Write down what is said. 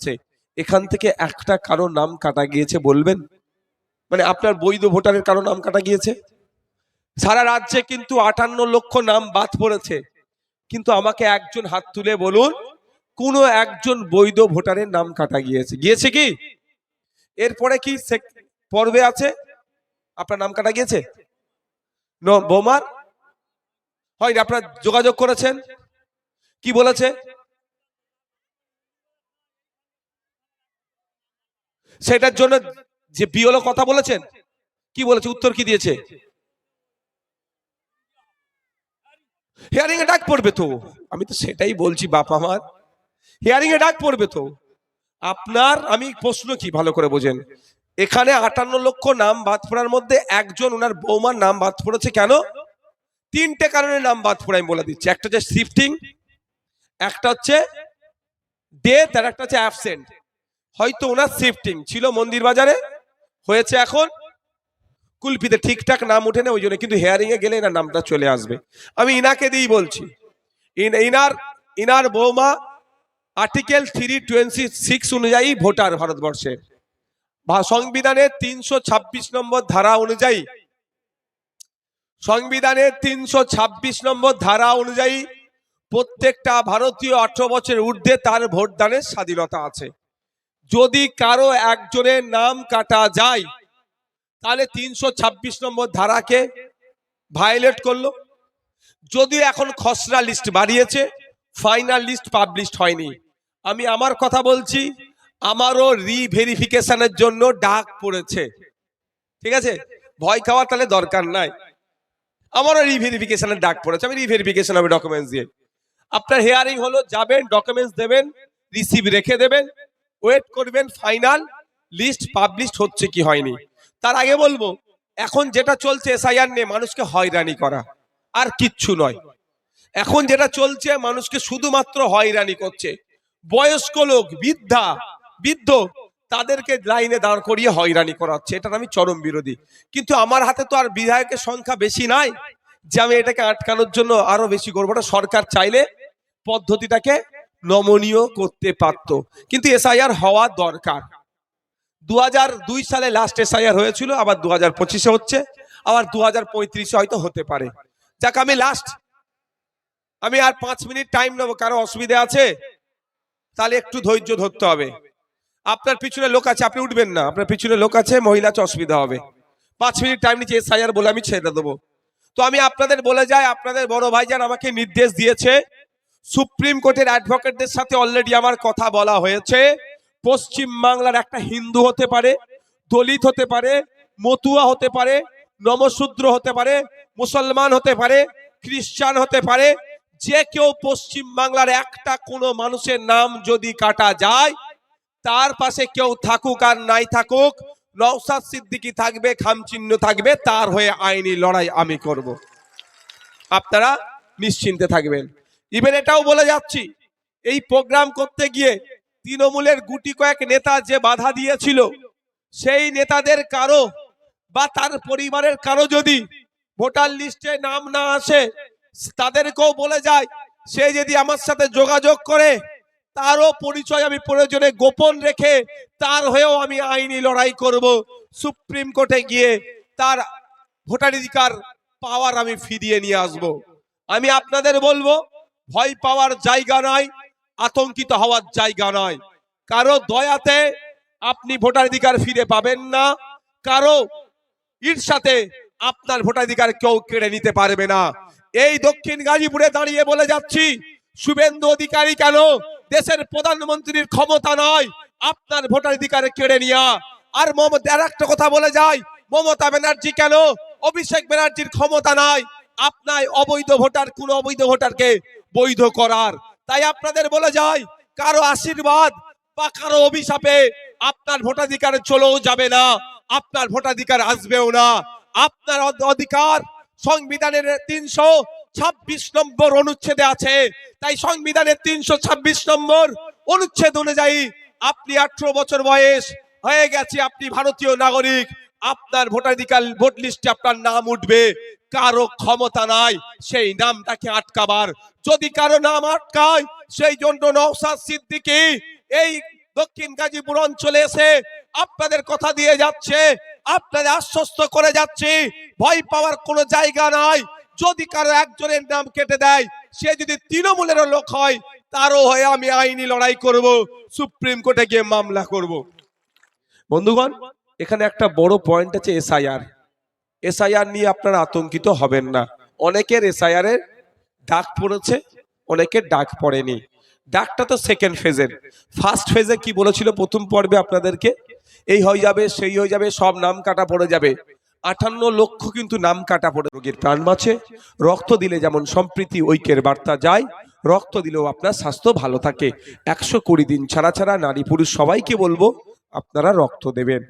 আছে, এখান থেকে একটা কারও নাম কাটা গিয়েছে বলবেন? মানে আপনার বৈধ ভোটারের কারও নাম কাটা গিয়েছে? সারা রাজ্যে কিন্তু আটান্ন লক্ষ নাম বাদ পড়েছে। কিন্তু আমাকে একজন হাত তুলে বলুন, কোন একজন বৈধ ভোটারের নাম কাটা গিয়েছে। গিয়েছে কি? এরপরে কি পর্বে আছে? আপনার নাম কাটা গিয়েছে? বোমার? হয়নি, আপনার যোগাযোগ করেছেন? কি বলেছে? সেটার জন্য যে বিওলো কথা বলেছেন, কি বলেছে, উত্তর কি দিয়েছে? হিয়ারিং এ ডাক পড়বে তো। আমি তো সেটাই বলছি, বাপ আমার। হিয়ারিং এ ডাক পড়বে তো। আপনার, আমি প্রশ্ন কি, ভালো করে বোঝেন। এখানে আটান্ন লক্ষ নাম বাদ পড়ার মধ্যে একজন ওনার বৌমার নাম বাদ পড়েছে কেন? তিনটে কারণে নাম বাদ পড়ে আমি বলে দিচ্ছি। একটা হচ্ছে শিফটিং একটা হচ্ছে ডেথ আর একটা হচ্ছে অ্যাবসেন্ট হয়তো ওনার শিফটিং ছিল মন্দির বাজারে হয়েছে এখন। কুলপিতে ঠিকঠাক নাম উঠে না, ওই জন্য কিন্তু হেয়ারিং এ গেলে এনার নামটা চলে আসবে। আমি ইনাকে দিয়েই বলছি, ইন- ইনার ইনার বৌমা আর্টিকেল থ্রি টোয়েন্টি সিক্স অনুযায়ী ভোটার ভারতবর্ষে। ভা- সংবিধানের তিনশো ছাব্বিশ নম্বর ধারা অনুযায়ী সংবিধানের তিনশো ছাব্বিশ নম্বর ধারা অনুযায়ী প্রত্যেকটা ভারতীয় আঠারো বছরের ঊর্ধ্বে তার ভোটদানের স্বাধীনতা আছে। যদি কারও একজনের নাম কাটা যায়, তাহলে তিনশো ছাব্বিশ নম্বর ধারাকে ভায়োলেট করল। যদিও এখন খসড়া লিস্ট বাড়িয়েছে ফাইনাল লিস্ট পাবলিশড হয়নি। আমি আমার কথা বলছি, আমারও রিভেরিফিকেশনের জন্য ডাক পড়েছে। ঠিক আছে? ভয় খাওয়ার তাহলে দরকার নাই। আমারও রিভেরিফিকেশনের ডাক পড়েছে। আমি রিভেরিফিকেশন হবে ডকুমেন্টস দিয়ে। আপনার হেয়ারিং হলো, যাবেন ডকুমেন্টস দেবেন রিসিভ রেখে দেবেন। ওয়েট করবেন ফাইনাল লিস্ট পাবলিশড হচ্ছে কি হয়নি। তার আগে বলব, এখন যেটা চলছে এসআইআর নিয়ে মানুষকে হয়রানি করা আর কিচ্ছু নয়। এখন যেটা চলছে, মানুষকে শুধুমাত্র হয়রানি করছে। বয়স্ক লোক, বৃদ্ধা, বৃদ্ধ, তাদেরকে লাইনে দাঁড় করিয়ে হয়রানি করাচ্ছে। এটার আমি চরম বিরোধী। কিন্তু আমার হাতে তো আর বিধায়কের সংখ্যা বেশি নাই যে আমি এটাকে আটকানোর জন্য আরও বেশি করব। সরকার চাইলে পদ্ধতিটাকে নমনীয় করতে পারতো। কিন্তু এসআইআর হওয়া দরকার। দু দুই সালে লাস্ট এসআইআর হয়েছিল, আবার দু হাজার পঁচিশে হচ্ছে, আবার দু হাজার পঁয়ত্রিশে হয়তো হতে পারে। যাক, আমি লাস্ট আমি আর পাঁচ মিনিট টাইম নেব, কারও অসুবিধা আছে? তাহলে একটু ধৈর্য ধরতে হবে। আপনার পিছনে লোক আছে, আপনি উঠবেন না। আপনার পিছনে লোক আছে, মহিলা আছে, অসুবিধা হবে। পাঁচ মিনিট টাইম নিচ্ছে এসআইআর বলে আমি ছেড়ে দেবো। তো আমি আপনাদের বলে যাই, আপনাদের বড় ভাইজান আমাকে নির্দেশ দিয়েছে সুপ্রিম কোর্টের অ্যাডভোকেটদের সাথে অলরেডি আমার কথা বলা হয়েছে। পশ্চিম বাংলার একটা হিন্দু হতে পারে, দলিত হতে পারে, মতুয়া হতে পারে, নমশূদ্র হতে পারে, মুসলমান হতে পারে, খ্রিস্টান হতে পারে, যে কেউ পশ্চিম বাংলার একটা কোনো মানুষের নাম যদি কাটা যায়, তার পাশে কেউ থাকুক আর নাই থাকুক নওসাদ সিদ্দিকি থাকবে, খামচিহ্ন থাকবে, তার হয়ে আইনি লড়াই আমি করব। আপনারা নিশ্চিন্তে থাকবেন। ইভেন এটাও বলে যাচ্ছি, এই প্রোগ্রাম করতে গিয়ে তৃণমূলের গুটি কয়েক নেতা যে বাধা দিয়েছিল, সেই নেতাদের কারও বা তার পরিবারের কারও যদি ভোটার লিস্টে নাম না আসে, তাদেরকেও বলে যায়, সে যদি আমার সাথে যোগাযোগ করে, তারও পরিচয় আমি প্রয়োজনে গোপন রেখে তার হয়েও আমি আইনি লড়াই করব। সুপ্রিম কোর্টে গিয়ে তার ভোটাধিকার পাওয়ার আমি ফিরিয়ে নিয়ে আসব। আমি আপনাদের বলব ভয় পাওয়ার জায়গা নাই, আতঙ্কিত হওয়ার জায়গা নয় কারও দয়াতে আপনি ভোটাধিকার ফিরে পাবেন না, কারও ঈর্ষাতে আপনার ভোটাধিকার কেউ কেড়ে নিতে পারবে না। এই দক্ষিণ গাজীপুরে দাঁড়িয়ে বলে যাচ্ছি, শুভেন্দু অধিকারী কেন? দেশের প্রধানমন্ত্রীর ক্ষমতা নয় আপনার ভোটাধিকার কেড়ে নিয়া। আর মমতা, আর একটা কথা বলে যায় মমতা ব্যানার্জি কেন? অভিষেক ব্যানার্জির ক্ষমতা নাই আপনার অবৈধ ভোটার, কোন অবৈধ ভোটারকে বৈধ করার। তাই আপনাদের বলে যায় কারও আশীর্বাদ বা কারও অভিশাপে আপনার ভোটাধিকার চলেও যাবে না, আপনার ভোটাধিকার আসবেও না। আপনার অধ- অধিকার সংবিধানের তিনশো ছাব্বিশ নম্বর অনুচ্ছেদে আছে। তাই সংবিধানের তিনশো ছাব্বিশ নম্বর অনুচ্ছেদ অনুযায়ী আপনি আঠারো বছর বয়স হয়ে গেছে, আপনি ভারতীয় নাগরিক। আপনার ভোটাধিকার, ভোট লিস্টে আপনার নাম উঠবে। কারও ক্ষমতা নাই, সেই নামটাকে আটকাবার। যদি কারও নাম আটকায়, সেই জন্য নওসাদ সিদ্দিকি এই দক্ষিণ গাজীপুর অঞ্চলে এসে আপনাদের কথা দিয়ে যাচ্ছে, আপনাদের আশ্বস্ত করে যাচ্ছে, ভয় পাওয়ার কোনো জায়গা নাই। যদি কারও একজনের নাম কেটে দেয়, সে যদি তৃণমূলেরও লোক হয়, তারও হয়ে আমি আইনি লড়াই করব, সুপ্রিম কোর্টে গিয়ে মামলা করব। বন্ধুগণ, এখানে একটা বড় পয়েন্ট আছে এসআইআর এসআইআর নিয়ে আপনারা আতঙ্কিত হবেন না। অনেকের এসআইআর এর ডাক পড়েছে, অনেকের ডাক পড়েনি। ডাকটা তো সেকেন্ড ফেজের ফার্স্ট ফেজে কি বলেছিল প্রথম পর্বে আপনাদেরকে? এই হয়ে যাবে, সেই হয়ে যাবে, সব নাম কাটা পড়ে যাবে। আটান্ন লক্ষ কিন্তু নাম কাটা পড়ে রোগীর প্রাণ বাঁচে, রক্ত দিলে যেমন সম্প্রীতি, ঐক্যের বার্তা যায়, রক্ত দিলেও আপনার স্বাস্থ্য ভালো থাকে। একশো কুড়ি দিন ছাড়া ছাড়া নারী পুরুষ সবাইকে বলব, আপনারা রক্ত দেবেন।